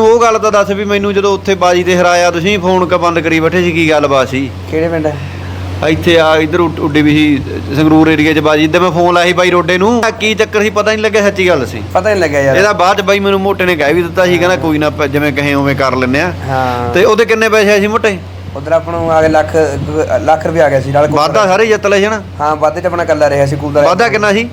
ਮੈਨੂੰ ਉਹ ਗੱਲ ਤਾਂ ਦੱਸ ਵੀ ਮੈਨੂੰ ਜਦੋਂ ਉੱਥੇ ਬਾਜੀ ਤੇ ਹਰਾਇਆ ਤੁਸੀਂ ਫੋਨ ਕ ਬੰਦ ਕਰੀ ਬੈਠੇ ਸੀ ਕੀ ਗੱਲਬਾਤ ਸੀ? ਕਿਹੜੇ ਪਿੰਡ ਇੱਥੇ ਆ ਇਧਰ ਉੱਡੀ ਵੀ ਸੀ ਸੰਗਰੂਰ ਏਰੀਏ 'ਚ ਬਾਜੀ। ਇੱਧਰ ਮੈਂ ਫੋਨ ਲਾਇਆ ਸੀ ਬਾਈ ਰੋਡੇ ਨੂੰ। ਆ ਕੀ ਚੱਕਰ ਸੀ ਪਤਾ ਨਹੀਂ ਲੱਗਿਆ ਸੱਚੀ ਗੱਲ ਸੀ। ਪਤਾ ਨਹੀਂ ਲੱਗਿਆ ਯਾਰ। ਇਹਦਾ ਬਾਅਦ ਚ ਬਾਈ ਮੈਨੂੰ ਮੋਟੇ ਨੇ ਕਹਿ ਵੀ ਦਿੱਤਾ ਸੀ ਕਹਿੰਦਾ ਕੋਈ ਨਾ ਆਪਾਂ ਜਿਵੇਂ ਕਹੇ ਉਵੇਂ ਕਰ ਲੈਨੇ ਆ। ਹਾਂ। ਤੇ ਉਹਦੇ ਕਿੰਨੇ ਪੈਸੇ ਆਏ ਸੀ ਮੋਟੇ? ਉਧਰ ਆਪਾਂ ਨੂੰ ਆ ਗਏ ਲੱਖ ਲੱਖ ਰੁਪਏ ਆ ਗਿਆ ਸੀ ਨਾਲ। ਵਾਧਾ ਸਾਰੇ ਜਿੱਤ ਸੀ ਨਾ? ਹਾਂ ਵਾਧੇ ਚ ਆਪਣਾ ਕੱਲਾ ਰਿਹਾ ਸੀ ਕੂਲਰ ਵਾਧਾ ਕਿੰਨਾ ਸੀ?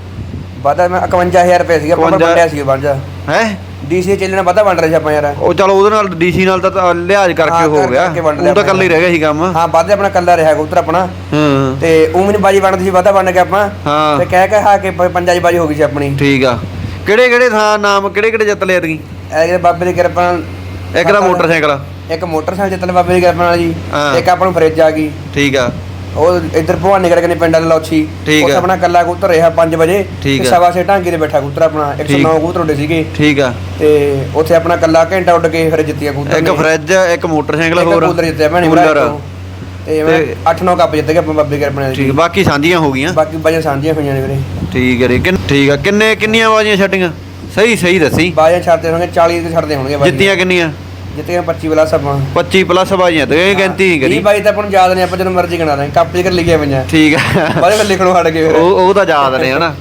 ਵਾਧਾ ਮੈਂ 51000 ਰੁਪਏ ਸੀਗਾ ਆਪਾਂ 51 ਵੰਡਿਆ ਸੀ ਵਾਧਾ ਹੈ? ਡੀਸੀ ਚੱਲਣਾ ਵਾਧਾ ਵੰਡ ਰਹੇ ਸੀ ਆਪਾਂ ਯਾਰ। ਉਹ ਚਲੋ ਉਹਦੇ ਨਾਲ ਡੀਸੀ ਨਾਲ ਤਾਂ- ਤਾਂ ਲਿਹਾਜ਼ ਕਰਕੇ ਹਾਂ, ਹੋ ਕਰ- ਗਿਆ। ਕਰਕੇ ਵੰਡ ਉਹ ਲਿਆ ਤਾਂ ਕੱਲ ਹੀ ਰਹਿ ਗਿਆ ਸੀ ਕੰਮ। ਹਾਂ ਵਾਧੇ ਆਪਣਾ ਕੱਲਾ ਰਿਹਾ ਕਬੂਤਰ ਆਪਣਾ। ਹਾਂ। ਤੇ ਉਹ ਮੈਨੂੰ ਬਾਜੀ ਵੰਡਦੀ ਸੀ ਵਾਧਾ ਵੰਡ ਕੇ ਆਪਾਂ। ਹਾਂ। ਤੇ ਕਹਿ ਕਹਿ ਹਾ ਕੇ ਪ- ਪੰਜਾਂ ਦੀ ਬਾਜੀ ਹੋ ਗਈ ਸੀ ਆਪਣੀ। ਠੀਕ ਆ। ਕਿਹੜੇ ਕਿਹੜੇ ਥਾਂ ਨਾਮ ਕਿਹੜੇ ਕਿਹੜੇ ਜਿੱਤ ਲਏ ਐਤਕੀ ਇਹ ਜਿਹੜੇ ਬਾਬੇ ਦੀ ਕਿਰਪਾ ਨਾਲ ਇੱਕ ਦਾ ਮੋਟਰਸਾਈਕਲ। ਇੱਕ ਮੋਟਰਸਾਈਕਲ ਜਿੱਤ ਲਿਆ ਬਾਬੇ ਦੀ ਕਿਰਪਾ ਨਾਲ ਜੀ। ਹਾਂ। ਇੱਕ ਆਪਾਂ ਨੂੰ ਫਰਿੱਜ ਆ ਗਈ। ਠੀਕ ਆ। ਉਹ ਇੱਧਰ ਭਵਾਨੀ ਕਰਕੇ ਨੇ ਪਿੰਡਾਂ ਦੇ ਲੋਛੀ ਠੀਕ ਉਸ ਆ। ਆਪਣਾ ਕੱਲਾ ਕਬੂਤਰ ਰਿਹਾ 5 ਵਜੇ। ਠੀਕ ਤੇ ਆ। ਸਵਾ ਸੇ ਢਾਂਗੀ ਤੇ ਬੈਠਾ ਕਬੂਤਰ ਆਪਣਾ 109 ਕਬੂਤਰ ਉੱਡੇ ਸੀਗੇ। ਠੀਕ ਆ। ਤੇ ਉੱਥੇ ਆਪਣਾ ਕੱਲਾ ਘੰਟਾ ਉੱਡ ਕੇ ਫਿਰ ਜਿੱਤਿਆ ਕਬੂਤਰ ਇੱਕ ਨੇ। ਫਰਿੱਜ ਇੱਕ ਮੋਟਰਸਾਈਕਲ ਇੱਕ ਹੋਰ। ਕੂਲਰ ਜਿੱਤਿਆ ਭੈਣੀ ਕੂਲਰ। ਭਰਾ ਤੋਂ। ਮੈਂ ਤੇ- 8-9 ਕੱਪ ਜਿੱਤ ਗਿਆ ਆਪਾਂ ਬਾਬੇ ਕਿਰਪਾ ਠੀਕ ਬਾਕੀ ਸਾਂਝੀਆਂ ਹੋ ਗਈਆਂ। ਬਾਕੀ ਬਾਜੀਆਂ ਸਾਂਝੀਆਂ ਹੋਈਆਂ ਨੇ ਵੀਰੇ। ਠੀਕ ਹੈ ਜੀ। ਕਿੰਨ- ਠੀਕ ਆ। ਕਿੰਨੇ ਕਿੰਨੀਆਂ ਬਾਜ਼ੀਆਂ ਛੱਡੀਆਂ? ਸਹੀ ਸਹੀ ਦੱਸੀ। ਬਾਜੀਆਂ ਛੱਡਦੇ ਹੋਣਗੇ 40 ਤੇ ਛੱਡਦੇ ਹੋਣਗੇ ਬਾਜੀਆਂ। ਜਿੱਤੀਆਂ ਕਿੰਨੀਆਂ? ਜਿੱਤੀਆਂ 25 ਪਲੱਸ ਆਪਾਂ। 25 ਪਲੱਸ ਬਾਜ਼ੀਆਂ ਤੇ ਇਹ ਗਿਣਤੀ ਨਹੀਂ ਕਰੀ ਇਹ ਬਾਈ ਤਾਂ ਆਪਾਂ ਨੂੰ ਯਾਦ ਨਹੀਂ ਆਪਾਂ ਜਦੋਂ ਮਰਜ਼ੀ ਗਿਣਾ ਦਾਂਗੇ ਕਾਪੀ ਕਰ ਲਿਖੀਆਂ ਪਈਆਂ। ਠੀਕ ਆ। ਬਾਅਦ ਵਿੱਚ ਲਿਖਣੋਂ ਹਟ ਗਏ। ਫਿਰ ਉਹ ਉਹ ਤਾਂ ਯਾਦ ਨੇ ਹਨਾ।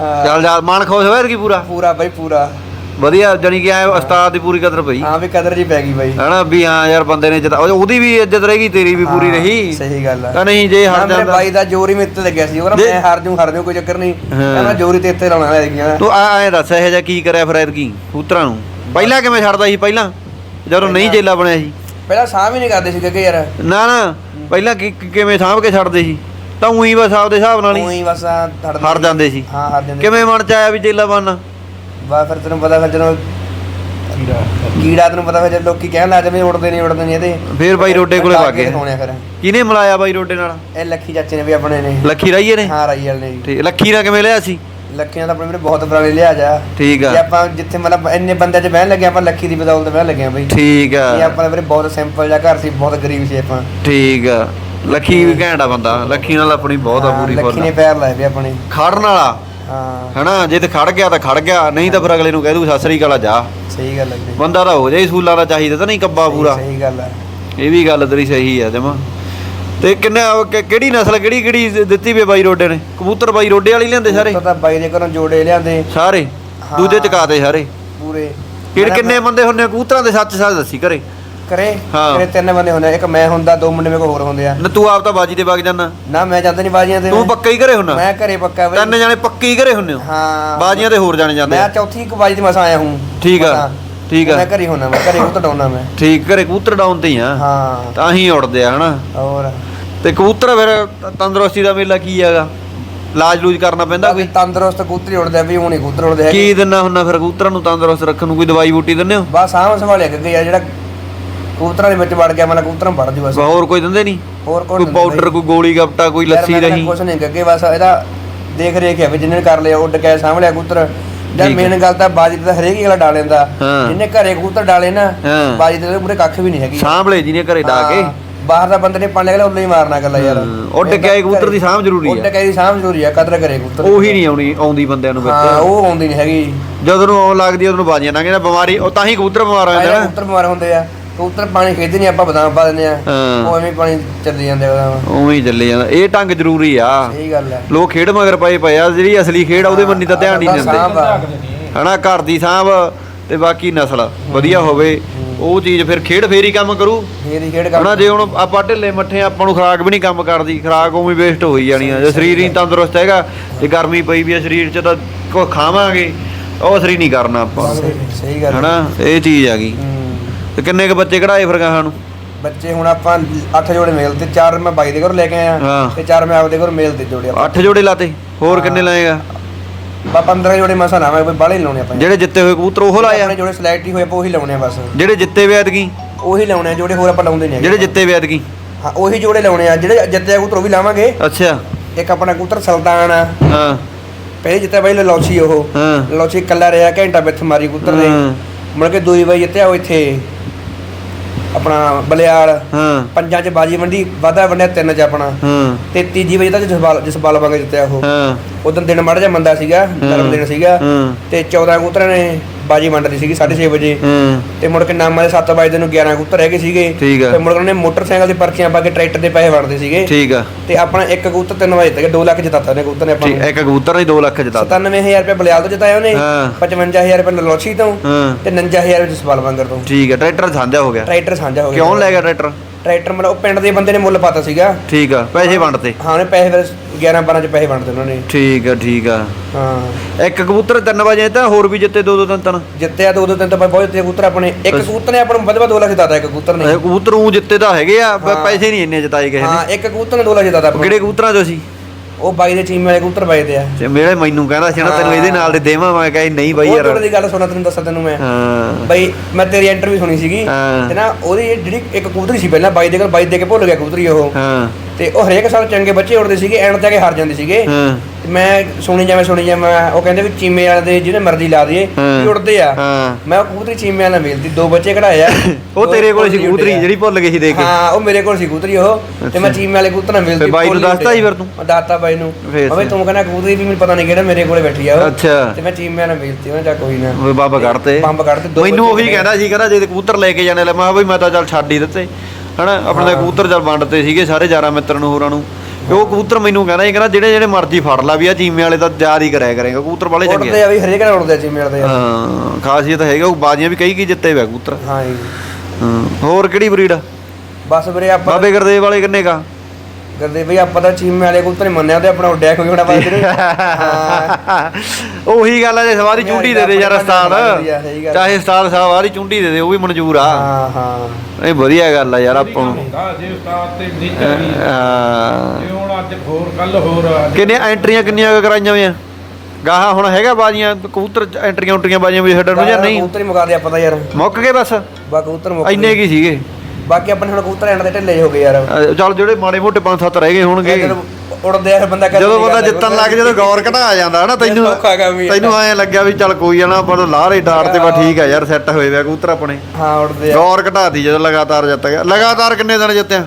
ਹਾਂ, ਚੱਲ ਯਾਦ ਮਨ ਖੁਸ਼ ਹੋਇਆ ਕੀ ਪੂਰਾ? ਪੂਰਾ ਬਾਈ ਪੂਰਾ। ਵਧੀਆ ਜਾਨੀ ਕਿ ਐ ਉਸਤਾਦ ਦੀ ਪੂਰੀ ਕਦਰ ਪਈ। ਹਾਂ ਵੀ ਕਦਰ ਜੀ ਪੈ ਗਈ ਬਾਈ। ਹਨਾ ਵੀ ਹਾਂ ਯਾਰ ਬੰਦੇ ਨੇ ਜਿੱਤਾ ਉਹਦੀ ਵੀ ਇੱਜ਼ਤ ਰਹੇਗੀ ਤੇਰੀ ਵੀ ਪੂਰੀ ਹਾਂ, ਰਹੀ। ਸਹੀ ਗੱਲ ਆ। ਤਾਂ ਨਹੀਂ ਜੇ ਨਾ ਹਟ ਮੇਰੇ ਜਾਂਦਾ। ਬਾਈ ਦਾ ਜੋਰ ਹੀ ਮੇਰੇ ਤੇ ਲੱਗਿਆ ਸੀ। ਉਹ ਕਹਿੰਦਾ ਜੇ- ਮੈਂ ਹਾਰ ਜੂ ਹਾਰ ਜੂ ਕੋਈ ਚੱਕਰ ਨਹੀਂ। ਹਾਂ। ਕਹਿੰਦਾ ਜੋਰ ਹੀ ਤੇ ਇੱਥੇ ਲਾਉਣਾ ਹੈ ਗਿਆ ਤੂੰ ਆ ਐ ਦੱਸ ਇਹ ਜਿਹਾ ਕੀ ਕਰਿਆ ਫਿਰ ਐਤਕੀ? ਕਬੂਤਰਾਂ ਨੂੰ। ਪਹਿਲਾਂ ਕਿਵੇਂ ਛੱਡਦਾ ਸੀ ਪਹਿਲਾਂ? ਜਦੋਂ ਨਹੀਂ ਜੇਲਾ ਬਣਿਆ ਸੀ। ਪਹਿਲਾਂ ਸਾਹ ਵੀ ਨਹੀਂ ਕਰਦੇ ਸੀ ਕਿ ਯਾਰ। ਨਾ ਨਾ ਪਹਿਲਾਂ ਕਿ ਕਿ- ਕਿਵੇਂ ਸਾਂਭ ਕੇ ਛੱਡਦੇ ਸੀ? ਤਾਂ ਉਹੀ ਬਸ ਆਪਦੇ ਹਿਸਾਬ ਨਾਲ ਹੀ ਉਹੀ ਬਸ ਆ ਜਾਂਦੇ ਸੀ। ਹਾਂ ਜਾਂਦੇ ਕਿਵੇਂ ਮਨ ਚ ਆਇਆ ਵੀ ਜੇਲਾ ਬਣਨਾ? ਬਾ ਫਿਰ ਤੈਨੂੰ ਪਤਾ ਫਿਰ ਜਦੋਂ ਕੀੜਾ। ਤੈਨੂੰ ਪਤਾ ਫਿਰ ਜਦ ਲੋਕੀ ਕਹਿਣ ਲੱਗ ਜਾਂਦੇ ਵੀ ਉੜਦੇ ਨਹੀਂ ਉੜਦੇ ਨਹੀਂ ਇਹਦੇ। ਫੇਰ ਬਾਈ ਰੋਡੇ ਕੋਲੇ ਦਿਖਾਉਣੇ ਫਿਰ। ਕਿਹਨੇ ਮਿਲਾਇਆ ਬਾਈ ਰੋਡੇ ਨਾਲ? ਇਹ ਲੱਖੀ ਚਾਚੇ ਨੇ ਵੀ ਆਪਣੇ ਨੇ। ਲੱਖੀ ਰਾਈਏ ਨੇ? ਹਾਂ ਰਾਈ ਵਾਲੇ ਨੇ ਜੀ। ਠੀਕ ਲੱਖੀ ਨਾਲ ਕਿਵੇਂ ਲਿਆ ਸੀ? ਲੱਖੀਆਂ ਤਾਂ ਆਪਣੇ ਵੀਰੇ ਬਹੁਤ ਪੁਰਾਣੇ ਲਿਆ ਜਾ ਠੀਕ ਜੇ ਆ ਆਪਾਂ ਜਿੱਥੇ ਮਤਲਬ ਇੰਨੇ ਬੰਦੇ 'ਚ ਬਹਿਣ ਲੱਗੇ ਆਪਾਂ ਲੱਖੀ ਦੀ ਬਦੌਲਤ ਬਹਿਣ ਲੱਗੇ ਆ ਬਈ। ਠੀਕ ਇਹ ਆ ਆਪਾਂ ਦਾ ਵੀਰੇ ਬਹੁਤ ਸਿੰਪਲ ਜਿਹਾ ਘਰ ਸੀ ਬਹੁਤ ਗਰੀਬ ਸੀ ਆਪਾਂ। ਠੀਕ ਆ। ਲੱਖੀ ਵੀ ਘੈਂਟਾ ਬੰਦਾ। ਲੱਖੀ ਨਾਲ ਆਪਣੀ ਬਹੁਤ ਆ ਪੂਰੀ ਲੱਖੀ ਨੇ ਫੁੱਲ ਪੈਰ ਲਾਏ ਵੀ ਆਪਣੇ। ਖੜਨ ਵਾਲਾ। ਹਾਂ। ਹਨਾ ਜੇ ਤੇ ਖੜ ਗਿਆ ਤਾਂ ਖੜ ਗਿਆ ਨਹੀਂ ਤਾਂ ਫਿਰ ਅਗਲੇ ਨੂੰ ਕਹਿ ਦੂ ਸਤਿ ਸ੍ਰੀ ਅਕਾਲ ਜਾ। ਸਹੀ ਗੱਲ ਹੈ ਬੰਦਾ ਤਾਂ ਹੋ ਜਾਏ ਸੂਲਾਂ ਦਾ ਚਾਹੀਦਾ ਤਾਂ ਨਹੀਂ ਕੱਬਾ ਪੂਰਾ। ਸਹੀ ਗੱਲ ਹੈ ਇਹ ਵੀ ਗੱਲ ਤੇਰੀ ਸਹੀ ਆ ਜਮਾ। ਤੇ ਕਿੰਨੇ ਉਹ ਕਿ- ਕਿਹੜੀ ਨਸਲ ਕਿਹੜੀ ਕਿਹੜੀ ਦਿੱਤੀ ਵੇ ਬਾਈ ਰੋਡੇ ਨੇ? ਕਬੂਤਰ ਬਾਈ ਰੋਡੇ ਵਾਲੀ ਲਿਆਂਦੇ ਸਾਰੇ? ਤਾਂ ਬਾਈ ਦੇ ਘਰੋਂ ਜੋੜੇ ਲਿਆਂਦੇ। ਸਾਰੇ? ਹਾਂ। ਦੂਜੇ ਚਕਾਤੇ ਸਾਰੇ? ਪੂਰੇ। ਕਿਹੜੇ ਕਿੰਨੇ ਬੰਦੇ ਹੁੰਨੇ ਆ? ਕਬੂਤਰਾਂ ਦੇ ਸੱਚ ਸੱਚ ਦੱਸੀ ਘਰੇ ਕਰੇ? ਹਾਂ। ਕਰੇ ਤਿੰਨ ਬੰਦੇ ਹੁੰਦੇ ਆ, ਇੱਕ ਮੈਂ ਹੁੰਦਾ ਦੋ ਮੁੰਡੇ ਮੇਰੇ ਕੋਲ ਹੋਰ ਹੁੰਦੇ ਆ। ਨਾ ਤੂੰ ਆਪ ਤਾਂ ਬਾਜੀ ਤੇ ਵਗ ਜਾਣਾ ਨਾ ਮੈਂ ਜਾਂਦਾ ਨਹੀਂ ਬਾਜੀਆਂ ਤੇ। ਤੂੰ ਪੱਕਾ ਹੀ ਘਰੇ ਹੁੰਨਾ? ਮੈਂ ਘਰੇ ਪੱਕਾ ਬਈ। ਤਿੰਨ ਜਾਣੇ ਪੱਕੇ ਹੀ ਘਰੇ ਹੁੰਨੇ ਹੋ? ਹਾਂ। ਬਾਜੀਆਂ ਤੇ ਹੋਰ ਜਾਣੇ ਜਾਂਦੇ ਮੈਂ ਆ ਚੌਥੀ ਇੱਕ ਬਾਜੀ ਤੇ ਮਸਾਂ ਆਇਆ ਹੂੰ। ਠੀਕ ਆ, ਮਸਾਂ। ਠੀਕ ਆ। ਮੈਂ ਘਰੇ ਹੁੰਨਾ ਮੈਂ ਘਰੇ ਡਾਉਣਾ ਮੈਂ। ਠੀਕ ਘਰੇ ਕਬੂਤਰ ਡਾਉਣ ਤੇ ਹੀ ਆ। ਹਾਂ। ਤਾਂ ਹੀ ਉੜਦੇ ਆ ਹਨਾ? ਹੋਰ? ਤੇ ਕਬੂਤਰ ਫਿਰ ਤ- ਤੰਦਰੁਸਤੀ ਦਾ ਮੇਲਾ ਕੀ ਹੈਗਾ? ਲਾਜ ਲੂਜ ਕਰਨਾ ਪੈਂਦਾ ਕੋਈ? ਤੰਦਰੁਸਤ ਕਬੂਤਰੀ ਉੜਦੇ ਆ ਵੀ ਹੁਣ ਹੀ ਕਬੂਤਰ ਉੜਦੇ ਕੀ ਦਿੰਨਾ ਹੁੰਨਾ ਫਿਰ ਕਬੂਤਰਾਂ ਨੂੰ ਤੰਦਰੁਸਤ ਰੱਖਣ ਨੂੰ? ਕੋਈ ਦਵਾਈ ਬੂਟੀ ਦਿੰਦੇ ਹੋ? ਬਸ ਸਾਂਭ ਸੰਭਾਲਿਆ ਕਿ ਯਾਰ ਜਿਹੜਾ ਕਬੂਤਰਾਂ ਦੇ ਵਿੱਚ ਵੜ ਗਿਆ ਮਤਲਬ ਕਬੂਤਰਾਂ ਵੜ ਜੂ ਬਸ। ਹੋਰ ਕੋਈ ਦਿੰਦੇ ਨਹੀਂ? ਹੋਰ ਕੋਈ ਪਾਊਡਰ ਕੋਈ ਗੋਲੀ ਗੱਪਟਾ ਕੋਈ ਲੱਸੀ ਰਹੀ ਕੁਛ ਨਹੀਂ ਅੱਗੇ ਬਸ ਇਹਦਾ ਦੇਖ ਰੇਖ ਹੈ ਵੀ ਜਿਹਨੇ ਕਰ ਲਿਆ ਉੱਡ ਕੇ ਸਾਂਭ ਲਿਆ ਕਬੂਤਰ ਠੀਕ ਹੈ। ਮੇਨ ਗੱਲ ਤਾਂ ਬਾਜੀ ਤੇ ਹਰੇਕ ਹੀ ਅਗਲਾ ਡਾਲ ਲੈਂਦਾ। ਹਾਂ। ਜਿਹਨੇ ਘਰੇ ਕਬੂਤਰ ਡਾਲੇ ਨਾ ਹਾਂ। ਬਾਜੀ ਤੇ ਮੂਰੇ ਕੱਖ ਵੀ ਨਹੀਂ ਹੈਗੀ। ਸਾਂਭਲੇ ਜਿਹਨੇ ਘਰੇ ਡਾ ਕੇ। ਹਾਂ, ਬਾਹਰ ਦਾ ਬੰਦੇ ਨੇ ਪਾਣੀ ਅਗਲਾ ਉੱਲੇ ਹੀ ਮਾਰਨਾ ਗੱਲਾਂ ਯਾਰ। ਹਾਂ, ਉੱਡ ਕੇ ਆਏ ਕਬੂਤਰ ਦੀ ਸਾਂਭ ਜ਼ਰੂਰੀ ਉੱਡ ਹੈ ਕੇ ਦੀ ਸਾਂਭ ਜ਼ਰੂਰੀ ਆ ਕਦਰ ਕਰੇ ਕਬੂਤਰ। ਉਹੀ ਨਹੀਂ ਆਉਣੀ ਆਉਂਦੀ ਬੰਦਿਆਂ ਨੂੰ ਹਾਂ ਵਿੱਚ ਉਹ ਆਉਂਦੀ ਨਹੀਂ ਹੈਗੀ। ਜਦੋਂ ਨੂੰ ਆਉਣ ਲੱਗਦੀ ਉਦੋਂ ਨੂੰ ਬਾਜੀਆਂ ਨਾ ਕਹਿੰਦਾ ਬਿਮਾਰੀ ਉਹ ਤਾਂ ਹੀ ਕਬੂਤਰ ਬਿਮਾਰ ਹੋ ਜਾਂਦੇ ਨਾ। ਕਬੂਤਰ ਬਿਮਾਰ ਹੁੰਦੇ ਆ। ਕਬੂਤਰ ਪਾਣੀ ਖੇਡਦੇ ਨਹੀਂ ਆਪਾਂ ਬਦਾਮ ਪਾ ਦਿੰਦੇ ਆ। ਹਾਂ। ਉਹ ਐਵੇਂ ਹੀ ਪਾਣੀ ਚੱਲੀ ਜਾਂਦੇ ਬਦਾਮ ਉਵੇਂ ਹੀ ਚੱਲੇ ਜਾਂਦਾ। ਇਹ ਢੰਗ ਜ਼ਰੂਰੀ ਆ। ਸਹੀ ਗੱਲ ਹੈ ਲੋਕ ਖੇਡ ਮਗਰ ਪਏ ਪਏ ਆ ਜਿਹੜੀ ਅਸਲੀ ਖੇਡ ਆ ਉਹਦੇ ਬੰਨੀ ਤਾਂ ਧਿਆਨ ਨਹੀਂ ਦਿੰਦੇ ਸਾਂਭ ਆ। ਹਨਾ ਘਰ ਦੀ ਸਾਂਭ ਤੇ ਬਾਕੀ ਨਸਲ ਵਧੀਆ ਹੋਵੇ। ਉਹ ਚੀਜ਼ ਫਿਰ ਖੇਡ ਫੇਰ ਹੀ ਕੰਮ ਕਰੂ। ਫੇਰ ਹੀ ਖੇਡ ਕਰ ਹਨਾ ਜੇ ਹੁਣ ਆਪਾਂ ਢਿੱਲੇ ਮੱਠੇ ਆਪਾਂ ਨੂੰ ਖੁਰਾਕ ਵੀ ਨਹੀਂ ਕੰਮ ਕਰਦੀ। ਖੁਰਾਕ ਉਵੇਂ ਵੇਸਟ ਹੋਈ ਜਾਣੀ ਆ। ਜੇ ਸਰੀਰ ਹੀ ਤੰਦਰੁਸਤ ਹੈਗਾ ਜੇ ਗਰਮੀ ਪਈ ਵੀ ਆ ਸਰੀਰ 'ਚ ਤਾਂ ਕੋ ਖਾਵਾਂਗੇ ਉਹ ਅਸਰੀ ਨਹੀਂ ਕਰਨਾ ਆਪਾਂ। ਸਹੀ ਗੱਲ। ਹਨਾ ਇਹ ਚੀਜ਼ ਆ ਗਈ ਹੂੰ। ਤੇ ਕਿੰਨੇ ਕ ਬੱਚੇ ਕਢਾਏ ਫਿਰ ਗਾਹਾਂ ਨੂੰ ਬੱਚੇ ਹੁਣ ਆਪਾਂ 8 ਜੋੜੇ ਮੇਲ ਤੇ 4 ਮੈਂ ਬਾਈ ਦੇ ਘਰੋਂ ਲੈ ਕੇ ਆਇਆ ਹਾਂ। ਤੇ 4 ਮੈਂ ਆਪਦੇ ਘਰੋਂ ਮੇਲ ਤੇ ਜੋੜੇ ਆਪਾਂ। 8 ਜੋੜੇ ਲਾਤੇ ਹੋਰ ਕਿੰਨੇ ਲਾਏਗਾ? ਬਾ 15 ਜੋੜੇ ਮਸਾ ਲਾਵਾਂਗੇ ਬਈ ਬਾਲੇ ਲਾਉਣੇ ਆਪਾਂ ਜਿਹੜੇ ਜਿੱਤੇ ਹੋਏ ਕਬੂਤਰ ਉਹ ਲਾਇਆ ਆਪਣੇ ਜੋੜੇ ਸਿਲੈਕਟ ਹੀ ਹੋਏ ਆਪਾਂ ਉਹੀ ਲਾਉਣੇ ਆ ਬਸ। ਜਿਹੜੇ ਜਿੱਤੇ ਵੇ ਐਤਕੀ ਉਹੀ ਲਾਉਣੇ ਆ ਜੋੜੇ ਹੋਰ ਆਪਾਂ ਲਾਉਂਦੇ ਨਹੀਂ ਹੈਗੇ। ਜਿਹੜੇ ਜਿੱਤੇ ਵੇ ਐਤਕੀ ਹਾਂ ਉਹੀ ਜੋੜੇ ਲਾਉਣੇ ਆ। ਜਿਹੜੇ ਜਿੱਤੇ ਕਬੂਤਰ ਉਹ ਵੀ ਲਾਵਾਂਗੇ। ਅੱਛਾ। ਇੱਕ ਆਪਣਾ ਕਬੂਤਰ ਸੁਲਤਾਨ ਆ। ਹਾਂ। ਪਹਿਲੇ ਜਿੱਤੇ ਬਾਈ ਲੌਚੀ ਉਹ। ਹਾਂ। ਲੌਚੀ ਕੱਲਾ ਰਿਹਾ ਘੰਟਾ ਵਿੱਚ ਮਾਰੀ ਕਬੂਤਰ ਨੇ ਹਾਂ। ਮੁੜ ਕੇ ਦੂਈ ਬਾਈ ਜਿੱਤਿਆ ਉਹ ਇੱਥੇ। ਆਪਣਾ ਬਲਿਆਲ। ਹਾਂ। ਪੰਜਾਂ ਚ ਬਾਜੀ ਵੰਡੀ ਵਾਧਾ ਵੰਡਿਆ ਤਿੰਨ ਚ ਆਪਣਾ। ਹਾਂ। ਤੇ ਤੀਜੀ ਵਜੇ ਤੱਕ ਜਸਪਾਲ ਜਸਪਾਲ ਵਾਂਗੇ ਜਿੱਤਿਆ ਉਹ। ਹਾਂ। ਉਦੋਂ ਦਿਨ ਮੜ ਜਾ ਮੰਦਾ ਸੀਗਾ ਗਰਮ ਦਿਨ ਸੀਗਾ ਹਾਂ। ਤੇ 14 ਕਬੂਤਰਾਂ ਨੇ ਬਾਜੀ ਮੰਡਦੀ ਸੀਗੀ 6:30 ਵਜੇ। ਹੂੰ। ਤੇ ਮੁੜ ਕੇ ਨਾਮਾਂ ਦੇ 7 ਵਜੇ ਨੂੰ 11 ਕਬੂਤਰ ਰਹਿ ਗਏ ਸੀਗੇ। ਤੇ ਮੁੜ ਕੇ ਉਹਨੇ ਮੋਟਰਸਾਈਕਲ ਦੀ ਪਰਚੀਆਂ ਪਾ ਕੇ ਟਰੈਕਟਰ ਦੇ ਪੈਸੇ ਵੰਡਦੇ ਸੀਗੇ। ਠੀਕ ਆ। ਤੇ ਆਪਣਾ ਇੱਕ ਕਬੂਤਰ 3 ਵਜੇ ਤੱਕ 2 ਲੱਖ ਜਿਤਾਤਾ ਉਹਨੇ ਕਬੂਤਰ ਨੇ ਆਪਾਂ ਠੀਕ ਇੱਕ ਕਬੂਤਰ ਨੇ 2 ਲੱਖ ਜਿਤਾ 97000 ਰੁਪਏ ਬਲਿਆਲ ਤੋਂ ਜਿਤਾਇਆ ਉਹਨੇ। ਹਾਂ। 55000 ਰੁਪਏ ਲਲੋਚੀ ਤੋਂ। ਹਾਂ। ਤੇ 59000 ਵਿੱਚ ਸਵਾਲ ਮੰਗਰ ਤੋਂ। ਠੀਕ ਆ ਟਰੈਕਟਰ ਸਾਂਝਾ ਹੋ ਗਿਆ। ਟਰੈਕਟਰ ਸਾਂਝਾ ਹੋ ਗਿਆ। ਕਿਉਂ ਲੈ ਗਿਆ ਟਰੈਕਟਰ? ਟਰੈਕਟਰ ਮਤਲਬ ਉਹ ਪਿੰਡ ਦੇ ਬੰਦੇ ਨੇ ਮੁੱਲ ਪਾਤਾ ਸੀਗਾ। ਠੀਕ ਆ ਪੈਸੇ ਵੰਡਤੇ। ਹਾਂ ਉਹਨੇ ਪੈਸੇ ਫਿਰ 11 12 ਚ ਪੈਸੇ ਵੰਡਦੇ ਉਹਨਾਂ ਨੇ। ਠੀਕ ਆ ਠੀਕ ਆ। ਹਾਂ। ਇੱਕ ਕਬੂਤਰ ਤਿੰਨ ਵਜੇ ਤਾਂ ਹੋਰ ਵੀ ਜਿੱਤੇ ਦੋ ਦੋ ਤਿੰਨ ਤਿੰਨ ਜਿੱਤਿਆ ਦੋ ਦੋ ਤਿੰਨ ਤਾਂ ਬਹੁਤ ਜਿੱਤੇ ਕਬੂਤਰ ਆਪਣੇ। ਇੱਕ ਕਬੂਤਰ ਨੇ ਆਪਾਂ ਨੂੰ ਵੱਧ ਵੱਧ 2 ਲੱਖ ਜਿਤਾਤਾ ਇੱਕ ਕਬੂਤਰ ਨੇ। ਇਹ ਕਬੂਤਰ ਉਹ ਜਿੱਤੇ ਤਾਂ ਹੈਗੇ ਆ ਹਾਂ। ਪੈਸੇ ਨਹੀਂ ਇੰਨੇ ਜਿਤਾਏ ਕਿਸੇ ਹਾਂ ਨੇ ਇੱਕ ਕਬੂਤਰ ਨੇ 2 ਲੱਖ ਜਿਤਾਤਾ ਆਪਾਂ ਨੂੰ। ਕਿਹੜੇ ਕਬੂਤਰਾਂ ਚੋਂ ਸੀ ਉਹ ਬਾਈ ਦੇ ਚੀਮੇ ਵਾਲੇ ਕਬੂਤਰ ਬਾਈਦੇ ਆ। ਤੇ ਮੇਰੇ ਮੈਨੂੰ ਕਹਿੰਦਾ ਸੀ ਨਾ ਤੈਨੂੰ ਇਹਦੇ ਨਾਲ ਦੇ ਦੇਵਾਂ ਮੈਂ ਕਹੀ ਨਹੀਂ ਬਾਈ ਉਹ ਯਾਰ। ਤੁਹਾਡੀ ਗੱਲ ਸੁਣਾ ਤੈਨੂੰ ਦੱਸਾਂ ਤੈਨੂੰ ਮੈਂ। ਹਾਂ। ਬਾਈ ਮੈਂ ਤੇਰੀ ਇੰਟਰਵਿਊ ਸੁਣੀ ਸੀਗੀ। ਤੇ ਨਾ ਉਹਦੀ ਜਿਹੜੀ ਇੱਕ ਕਬੂਤਰੀ ਸੀ ਪਹਿਲਾਂ ਬਾਈ ਦੇ ਕੋਲ ਬਾਈ ਦੇ ਕੇ ਭੁੱਲ ਗਿਆ ਕਬੂਤਰੀ ਉਹ। ਹਾਂ। ਤੇ ਉਹ ਹਰੇਕ ਸਾਲ ਚੰਗੇ ਬੱਚੇ ਉੜਦੇ ਸੀਗੇ ਐਂਡ ਤੇ ਆ ਕੇ ਹਾਰ ਜਾਂਦੇ ਸੀਗੇ ਹਾਂ ਤੇ ਮੈਂ ਸੁਣੀ ਜਾਵੇਂ ਸੁਣੀ ਜਾਵਾਂ ਉਹ ਕਹਿੰਦੇ ਵੀ ਚੀਮੇ ਵਾਲੇ ਦੇ ਜਿਹਨੇ ਮਰਜ਼ੀ ਲਾ ਦਈਏ। ਵੀ ਉੜਦੇ ਆ ਹਾਂ ਮੈਂ ਉਹ ਕਬੂਤਰੀ ਚੀਮੇ ਵਾਲਾ ਮਿਲਦੀ ਦੋ ਬੱਚੇ ਕਢਾਏ ਆ ਉਹ ਤੇਰੇ ਕੋਲ ਸੀ ਕਬੂਤਰੀ। ਜਿਹੜੀ ਭੁੱਲ ਗਈ ਸੀ ਦੇ ਕੇ ਹਾਂ ਉਹ ਮੇਰੇ ਕੋਲ ਸੀ ਕਬੂਤਰੀ ਉਹ ਤੇ ਮੈਂ। ਚੀਮੇ ਵਾਲੇ ਕਬੂਤਰ ਮਿਲਦੀ ਫਿਰ ਬਾਈ ਨੂੰ ਦੱਸਤਾ ਸੀ। ਫਿਰ ਤੂੰ? ਦੱਸਤਾ ਬਾਈ ਨੂੰ ਅਬੇ। ਤੂੰ ਕਹਿੰਦਾ ਕਬੂਤਰੀ ਵੀ ਮੈਨੂੰ ਪਤਾ ਨਹੀਂ ਕਿਹੜਾ ਮੇਰੇ ਕੋਲੇ ਬੈਠੀ ਆ ਅੱਛਾ ਤੇ ਮੈਂ ਚੀਮੇ ਵਾਲਾ ਮਿਲਦੀ ਉਹਨਾਂ ਚਾ ਕੋਈ ਨਾ ਉਹ ਬਾਬਾ ਕੱਢਤੇ ਬੰਬ ਕੱਢਤੇ, ਮੈਨੂੰ ਉਹੀ। ਕਹਿੰਦਾ ਸੀ ਕਹਿੰਦਾ ਜੇ ਕਬੂਤਰ ਲੈ ਕੇ ਜਾਣੇ ਲੈ ਮੈਂ ਬਈ ਮੈਂ ਤਾਂ ਚੱਲ ਛੱਡ ਹੀ ਦਿੱਤੇ ਹਨਾ ਆਪਣੇ ਕਬੂਤਰ ਚੱਲ ਵੰਡਤੇ ਸੀਗੇ ਸਾਰੇ ਯਾਰਾਂ ਮਿੱਤਰਾਂ ਨੂੰ ਹੋਰਾਂ ਨੂੰ ਤੇ ਉਹ ਕਬੂਤਰ ਮੈਨੂੰ ਕਹਿੰਦਾ ਇਹ ਕਹਿੰਦਾ ਜਿਹੜੇ ਜਿਹੜੇ ਮਰਜ਼ੀ ਫੜ ਲਾ ਵੀ ਆ ਚੀਮੇ ਵਾਲੇ ਤਾਂ ਯਾਦ ਹੀ ਕਰਿਆ ਕਰੇਗਾ ਕਬੂਤਰ ਵਾਲੇ ਚੰਗੇ ਉੜਦੇ ਆ। ਵੀ ਹਰੇਕ ਨਾਲ ਉੜਦੇ ਆ ਚੀਮੇ ਵਾਲੇ ਦੇ ਹਾਂ ਖਾਸੀਅਤ ਹੈਗਾ ਉਹ ਬਾਜ਼ੀਆਂ ਵੀ ਕਈ ਕੀ ਜਿੱਤੇ ਹੋਇਆ ਕਬੂਤਰ। ਹਾਂ ਜੀ। ਹੋਰ ਕਿਹੜੀ ਬਰੀਡ ਆ? ਬਸ ਵੀਰੇ ਆਪਾਂ ਬਾਬੇ ਗੁਰਦੇਵ ਵਾਲੇ ਕਿੰਨੇ ਕਾ ਕਰਦੇ ਬਈ ਆਪਾਂ ਤਾਂ ਚੀਮੇ ਵਾਲੇ ਕਬੂਤਰ ਨਹੀਂ ਮੰਨਿਆ ਤੇ ਆਪਣਾ ਉੱਡਿਆ ਕੋਈ ਹੋਣਾ ਬਾਅਦ ਹਾਂ। ਉਹੀ ਗੱਲ ਆ ਜੇ ਸਵਾਰੀ ਚੁੰਡੀ ਦੇ ਦੇ ਯਾਰ ਉਸਤਾਦ। ਚਾਹੇ ਉਸਤਾਦ ਸਵਾਰੀ ਚੁੰਡੀ ਦੇ ਦੇ ਉਹ ਵੀ ਮਨਜ਼ੂਰ ਆ। ਹਾਂ ਹਾਂ। ਇਹ ਵਧੀਆ ਗੱਲ ਆ ਯਾਰ ਆਪਾਂ ਨੂੰ। ਜੇ ਉਸਤਾਦ ਤੇ ਨੇਚਰ ਵੀ ਹਾਂ। ਹੁਣ ਅੱਜ ਹੋਰ ਕੱਲ ਹੋਰ ਕਿੰਨੇ ਐਂਟਰੀਆਂ ਕਿੰਨੀਆਂ ਕਰਾਈਆਂ ਹੋਈਆਂ? ਗਾਹਾਂ ਹੁਣ ਹੈਗਾ ਬਾਜੀਆਂ ਕਬੂਤਰ ਐਂਟਰੀਆਂ ਉਂਟਰੀਆਂ ਬਾਜੀਆਂ ਵੀ ਛੱਡਣ ਨੂੰ ਜਾਂ ਨਹੀਂ? ਕਬੂਤਰ ਹੀ ਮੁਕਾ ਦੇ ਆਪਾਂ ਤਾਂ ਯਾਰ। ਮੁੱਕ ਗਏ ਬਸ। ਬਾ ਕਬੂਤਰ ਮੁੱਕ ਇੰਨੇ ਕੀ ਸੀਗੇ? ਬਾਕੀ ਆਪਣੇ ਹੁਣ ਕਬੂਤਰ ਐਂਡ ਦੇ ਢਿੱਲੇ ਹੋ ਗਏ ਯਾਰ। ਅਹ ਚੱਲ ਜਿਹੜੇ ਮਾੜੇ ਮੋਟੇ ਪੰਜ ਸੱਤ ਰਹਿ ਗਏ ਹੋਣਗੇ। ਜਦੋਂ ਉੜਦੇ ਆ ਫਿਰ ਬੰਦਾ ਕਦੇ ਜਦੋਂ ਬੰਦਾ ਜਿੱਤਣ ਲੱਗ ਜਦੋਂ ਗੌਰ ਘਟਾ ਜਾਂਦਾ ਹਨਾ ਤੈਨੂੰ ਸੌਖਾ ਕੰਮ ਹੀ ਆ। ਤੈਨੂੰ ਐਂ ਲੱਗਿਆ ਵੀ ਚੱਲ ਕੋਈ ਨਾ ਪਰ ਲਾਰੇ ਡਾਰ ਤੇ ਬਾ ਠੀਕ ਆ ਯਾਰ ਸੈੱਟ ਹੋਏ ਵਿਆ ਕਬੂਤਰ ਆਪਣੇ। ਹਾਂ ਉੜਦੇ ਆ। ਗੌਰ ਘਟਾਤੀ ਜਦੋਂ ਲਗਾਤਾਰ ਜਿੱਤ ਗਿਆ। ਲਗਾਤਾਰ ਕਿੰਨੇ ਦਿਨ ਜਿੱਤਿਆ?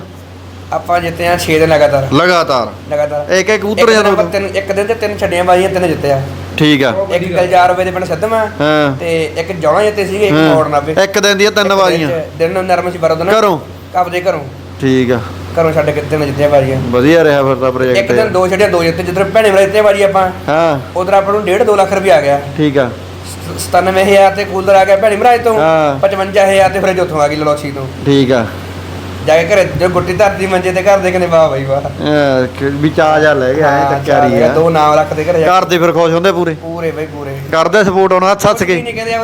ਆਪਾਂ ਜਿੱਤੇ ਆ 6 ਦਿਨ ਲਗਾਤਾਰ। ਲਗਾਤਾਰ? ਲਗਾਤਾਰ। ਇੱਕ ਇੱਕ ਕਬੂਤਰ ਇੱਕ ਦਿਨ ਆਪਾਂ ਤਿੰਨ ਇੱਕ ਦਿਨ ਤੇ ਤਿੰਨ ਛੱਡੀਆਂ ਬਾਜੀਆਂ ਤਿੰਨ ਜਿੱਤੇ ਆ। ਠੀਕ ਆ। ਇੱਕ ਗਲਜਾਰ ਵੇ ਦੇ ਪਿੰਡ ਸੱਦਮਾ ਹਾਂ। ਤੇ ਇੱਕ ਜੌਣਾ ਜਿੱਤੇ ਸੀਗੇ ਇੱਕ। ਮੋੜ ਨਾਵੇ ਇੱਕ ਦਿਨ ਦੀਆਂ ਤਿੰਨ ਬਾਜ਼ੀਆਂ। ਦਿਨ ਨੂੰ ਨਰਮ ਸੀ ਬਰਦਨ ਘਰੋਂ? ਕਬਦੇ ਘਰੋਂ। ਠੀਕ ਆ। ਘਰੋਂ ਛੱਡ ਕੇ ਤਿੰਨ ਜਿੱਤੀਆਂ ਬਾਜੀਆਂ। ਵਧੀਆ ਰਿਹਾ ਫਿਰ ਤਾਂ ਇੱਕ ਪ੍ਰੋਜੈਕਟ ਦਿਨ ਦੋ ਛੱਡੀਆਂ ਦੋ ਜਿੱਤੇ। ਜਿੱਧਰ ਭੈਣੇ ਵਾਲੇ ਜਿੱਤੇ ਬਾਜੀ ਆਪਾਂ ਹਾਂ। ਉਧਰ ਆਪਾਂ ਨੂੰ 1.5 2 ਲੱਖ ਰੁਪਏ ਆ ਗਿਆ। ਠੀਕ ਆ। 97000 ਤੇ ਕੂਲਰ ਆ ਗਿਆ ਭੈਣੀ ਮਰਾਜ ਤੋਂ। ਹਾਂ। 55000 ਤੇ ਫਿਰ ਉੱਥੋਂ ਆ ਗਈ ਲਲੋਚੀ ਤੋਂ। ਠੀਕ ਆ। ਜਾ ਕੇ ਘਰੇ ਜੋ ਗੁੱਟੀ ਧਰਤੀ ਮੰਜੇ ਤੇ ਘਰ ਦੇ ਕਹਿੰਦੇ ਵਾਹ ਬਾਈ ਵਾਹ। ਅਹ ਕਿ ਵੀ ਚਾ ਜਾ ਲੈ ਗਿਆ ਐ ਹਾਂ, ਟੱਕਰੀ ਚੱਲ ਆ। ਦੋ ਨਾਮ ਰੱਖਦੇ ਘਰੇ ਜਾ ਘਰ ਦੇ ਫਿਰ ਖੁਸ਼ ਹੁੰਦੇ ਪੂਰੇ? ਕੇ। ਪੂਰੇ ਬਈ ਪੂਰੇ। ਕਰਦੇ ਸਪੋਰਟ ਉਹਨਾਂ ਵੀ ਕੇ। ਨਹੀਂ ਕਹਿੰਦੇ ਆ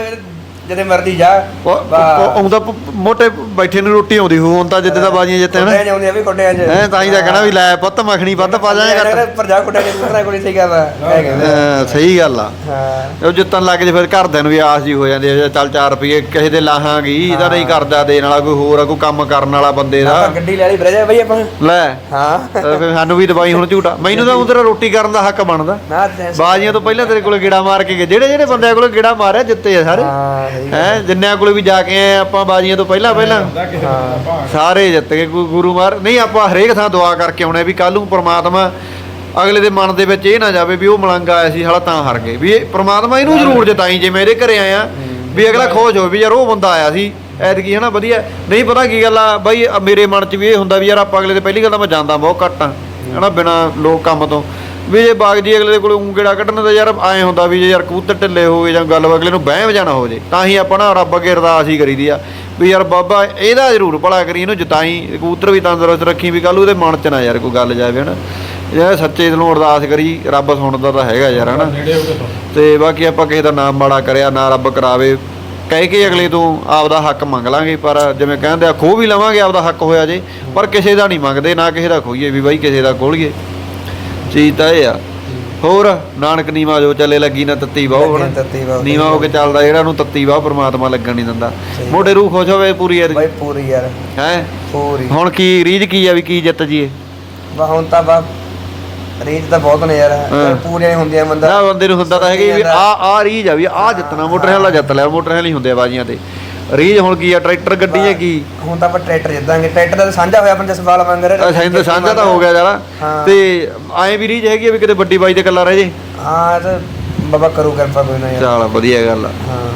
ਜਦੇ ਮਰਦੀ ਜਾ। ਉਹ ਵਾਹ। ਆਉਂਦਾ ਮੋਟੇ ਬੈਠੇ ਨੂੰ ਰੋਟੀ ਆਉਂਦੀ ਹੋਊ ਹੁਣ ਤਾਂ ਜਿੱਤੇ ਦਾ ਬਾਜੀਆਂ ਜਿੱਤੇ ਖੁੱਡਿਆਂ ਹਨ ਜਾਂਦੇ ਆ ਵੀ ਖੁੱਡਿਆਂ ਚ। ਹੈ ਤਾਂ ਹੀ ਤਾਂ ਕਹਿਣਾ ਵੀ ਲੈ ਪੁੱਤ ਮੱਖਣੀ ਵੱਧ ਪਾ ਜਾਏ ਘੱਟ ਪਰ ਜਾ ਖੁੱਡਿਆਂ ਚ ਦੂਸਰਾ ਕੋਈ ਸਹੀ ਗੱਲ ਆ ਇਹ ਕਹਿੰਦੇ ਆ। ਅਹ ਸਹੀ ਗੱਲ ਆ। ਹਾਂ। ਉਹ ਜਿੱਤਣ ਲੱਗ ਜੇ ਫਿਰ ਘਰਦਿਆਂ ਨੂੰ ਵੀ ਆਸ ਜੀ ਹੋ ਜਾਂਦੀ ਹੈ ਚੱਲ 4 ਰੁਪਏ ਕਿਸੇ ਦੇ ਲਾਹਾਂਗੀ ਇਹਦਾ ਨਹੀਂ ਕਰਦਾ ਦੇਣ ਵਾਲਾ ਕੋਈ ਹੋਰ ਆ ਕੋਈ ਕੰਮ ਕਰਨ ਵਾਲਾ ਬੰਦੇ ਦਾ। ਆਪਾਂ ਗੱਡੀ ਲੈ ਲਈ ਬਰੇ ਜਾ ਬਈ ਆਪਾਂ। ਲੈ। ਹਾਂ। ਤਾਂ ਫਿਰ ਸਾਨੂੰ ਵੀ ਦਵਾਈ ਹੁਣ ਝੂਟਾ ਮੈਨੂੰ ਤਾਂ ਉਧਰ ਰੋਟੀ ਕਰਨ ਦਾ ਹੱਕ ਬਣਦਾ। ਨਾ ਤੇ- ਬਾਜ਼ੀਆਂ ਤੋਂ ਪਹਿਲਾਂ ਤੇਰੇ ਕੋਲ ਗੇੜਾ ਮਾਰ ਕੇ ਗਏ। ਜਿਹੜੇ ਜਿਹੜੇ ਬੰਦਿਆਂ ਕੋਲ ਗੇੜਾ ਮਾਰਿਆ ਜਿੱਤੇ ਆ ਸਾਰੇ। ਹਾਂ। ਹੈ ਜਿੰਨਿਆਂ ਕੋਲ ਵੀ ਜਾ ਕੇ ਆਏ ਆਪਾਂ ਬਾਜ਼ੀਆਂ ਤੋਂ ਪਹਿਲਾਂ ਪਹਿਲਾਂ। ਸਾਰੇ ਜਿੱਤ ਗਏ ਗੁਰੂ ਮਾਰ ਨਹੀਂ ਆਪਾਂ ਹਰੇਕ ਥਾਂ ਦੁਆ ਕਰਕੇ ਆਉਣੇ ਵੀ ਕੱਲ ਨੂੰ ਪ੍ਰਮਾਤਮਾ ਅਗਲੇ ਦੇ ਮਨ ਦੇ ਵਿੱਚ ਇਹ ਨਾ ਜਾਵੇ ਵੀ ਉਹ ਮਲੰਗ ਆਇਆ ਸੀ ਹਾਲਾ ਤਾਂ ਹਾਰ ਗਏ। ਵੀ ਇਹ ਪ੍ਰਮਾਤਮਾ ਇਹਨੂੰ ਜ਼ਰੂਰ ਜਿਤਾਈ ਜੇ ਮੈਂ ਇਹਦੇ ਘਰੇ ਆਇਆ ਵੀ ਅਗਲਾ ਖੁਸ਼ ਹੋਵੇ ਵੀ ਯਾਰ ਉਹ ਬੰਦਾ ਆਇਆ ਸੀ ਐਤਕੀ ਹਨਾ ਵਧੀਆ। ਨਹੀਂ ਪਤਾ ਕੀ ਗੱਲ ਆ ਬਾਈ ਮੇਰੇ ਮਨ 'ਚ ਵੀ ਇਹ ਹੁੰਦਾ ਵੀ ਯਾਰ ਆਪਾਂ ਅਗਲੇ ਦੇ ਪਹਿਲੀ ਗੱਲ ਤਾਂ ਮੈਂ ਜਾਂਦਾ ਬਹੁਤ ਘੱਟ ਆ ਹਨਾ ਬਿਨਾ ਲੋਕ ਕੰਮ ਤੋਂ। ਵੀ ਜੇ ਬਾਗ ਜੀ ਅਗਲੇ ਦੇ ਕੋਲ ਊਂ ਗੇੜਾ ਕੱਢਣ ਦਾ ਯਾਰ ਐਂ ਹੁੰਦਾ ਵੀ ਜੇ ਯਾਰ ਕਬੂਤਰ ਢਿੱਲੇ ਹੋਵੇ ਜਾਂ ਗੱਲ ਅਗਲੇ ਨੂੰ ਬਹਿਮ ਜਾਣਾ ਹੋ ਜੇ ਤਾਂ ਹੀ ਆਪਾਂ ਨਾ ਰੱਬ ਅੱਗੇ ਅਰਦਾਸ ਹੀ ਕਰੀਦੀ ਆ ਵੀ ਯਾਰ ਬਾਬਾ ਇਹਦਾ ਜ਼ਰੂਰ ਭਲਾ ਕਰੀ ਇਹਨੂੰ ਜਿਤਾਈ ਕਬੂਤਰ ਵੀ ਤੰਦਰੁਸਤ ਰੱਖੀ ਵੀ ਕੱਲ ਉਹਦੇ ਮਨ 'ਚ ਨਾ ਯਾਰ ਕੋਈ ਗੱਲ ਜਾਵੇ ਹਨਾ? ਇਹ ਸੱਚੇ ਦਿਲੋਂ ਅਰਦਾਸ ਕਰੀ ਰੱਬ ਸੁਣਦਾ ਤਾਂ ਹੈਗਾ ਯਾਰ ਹਨਾ? ਤੇ। ਬਾਕੀ ਆਪਾਂ ਕਿਸੇ ਦਾ ਨਾਮ ਮਾੜਾ ਕਰਿਆ ਨਾ ਰੱਬ ਕਰਾਵੇ ਕਹਿ ਕੇ ਅਗਲੇ ਤੋਂ ਆਪਦਾ ਹੱਕ ਮੰਗ ਲਾਂਗੇ ਪਰ ਜਿਵੇਂ ਕਹਿੰਦੇ ਆ ਖੋਹ ਵੀ ਲਵਾਂਗੇ ਆਪਦਾ ਹੱਕ ਹੋਇਆ ਜੇ ਪਰ ਕਿਸੇ ਦਾ ਨਹੀਂ ਮੰਗਦੇ ਨਾ ਕਿਸੇ ਦਾ ਖੋਈਏ ਵੀ ਬਾਈ ਕਿਸੇ ਦਾ ਖੋਲੀਏ। ਚੀਜ਼ ਤਾਂ ਇਹ ਆ। ਹੋਰ ਨਾਨਕ ਨੀਵਾ ਜੋ ਚੱਲੇ ਲੱਗੀ ਨਾ ਤੱਤੀ ਬਾਹੋ ਤੱਤੀ ਬਾਹੋ। ਨੀਵਾ ਹੋ ਕੇ ਚੱਲਦਾ ਜਿਹੜਾ ਨੂੰ ਤੱਤੀ ਬਾਹ ਪ੍ਰਮਾਤਮਾ ਲੱਗਣ ਨਹੀਂ ਦਿੰਦਾ। ਮੋਢੇ ਰੂਹ ਖੁਸ਼ ਹੋਵੇ ਪੂਰੀ ਯਾਰ ਬਾਈ ਪੂਰੀ ਯਾਰ। ਹੈ? ਪੂਰੀ। ਹੁਣ ਕੀ ਰੀਝ ਕੀ ਆ ਵੀ ਕੀ ਜਿੱਤ ਜੀਏ? ਵਾ ਹੁਣ ਤਾਂ ਬਾ ਰੀਚ ਤਾਂ ਬਹੁਤ ਨੇ ਯਾਰ। ਪੂਰੀਆਂ ਹੀ ਹੁੰਦੀਆਂ ਬੰਦਾ ਨਾ ਬੰਦੇ ਨੂੰ ਹੁੰਦਾ ਤਾਂ ਹੈਗਾ ਵੀ ਆ ਆ ਰੀਝ ਆ ਵੀ ਆ ਜਿੱਤਣਾ ਮੋਟਰ ਵਾਲਾ ਜਿੱਤ ਲਿਆ ਮੋਟਰ ਵਾਲੀ ਹੁੰਦੇ ਆ ਬਾਜੀਆਂ ਤੇ। ਰੀਝ ਹੁਣ ਕੀ ਆ ਟਰੈਕਟਰ ਗੱਡੀ ਹੈ ਕੀ? ਹੁਣ ਤਾਂ ਆਪਾਂ ਟਰੈਕਟਰ ਜਿੱਦਾਂਗੇ ਟਰੈਕਟਰ ਦਾ ਤਾਂ ਸਾਂਝਾ ਹੋਇਆ ਆਪਾਂ ਜਸਪਾਲ ਮੰਗ ਰਹੇ ਅਸਾਂ ਸਾਂਝਾ ਤਾਂ ਹੋ ਗਿਆ ਹਾਂ। ਤੇ ਐਂ ਵੀ ਰੀਝ ਹੈਗੀ ਆ ਵੀ ਕਿਤੇ ਵੱਡੀ ਬਾਈ ਤੇ ਇਕੱਲਾ ਰਹਿ ਜੇ? ਹਾਂ ਤਾਂ ਬਾਬਾ ਕਰੂ ਕਿਰਪਾ ਕੋਈ ਨਾ ਯਾਰ। ਚੱਲ ਵਧੀਆ ਗੱਲ ਆ। ਹਾਂ।